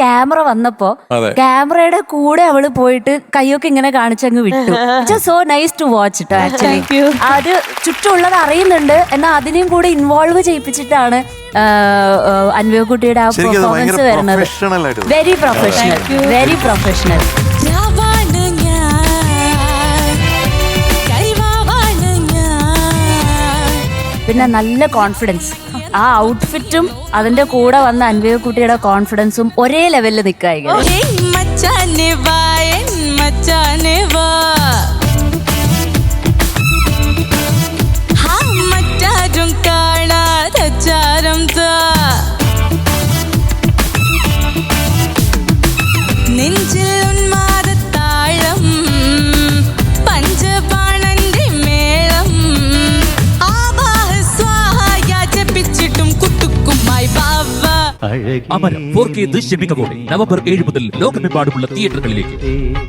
Camera വന്നപ്പോ ക്യാമറയുടെ കൂടെ അവൾ പോയിട്ട് കൈയൊക്കെ ഇങ്ങനെ കാണിച്ചങ്ങ് വിട്ടു. സോ നൈസ് ടു വാച്ച് ഇട്ടോ ആക്ച്വലി അത് ചുറ്റുമുള്ളത് അറിയുന്നുണ്ട്. എന്നാൽ അതിനെയും കൂടെ ഇൻവോൾവ് ചെയ്യിപ്പിച്ചിട്ടാണ് അൻവയക്കുട്ടിയുടെ ആ പെർഫോമൻസ് വരുന്നത്. വെരി പ്രൊഫഷണൽ വെരി പ്രൊഫഷണൽ പിന്നെ നല്ല കോൺഫിഡൻസ് ആ ഔട്ട്ഫിറ്റും അതിന്റെ കൂടെ വന്ന അൻവയക്കുട്ടിയുടെ കോൺഫിഡൻസും ഒരേ ലെവലിൽ നിൽക്കുക അമരം ഫോർ കെ ദൃശ്യമികവോടെ നവംബർ ഏഴ് മുതൽ ലോകമെമ്പാടുമുള്ള തിയേറ്ററുകളിലേക്ക്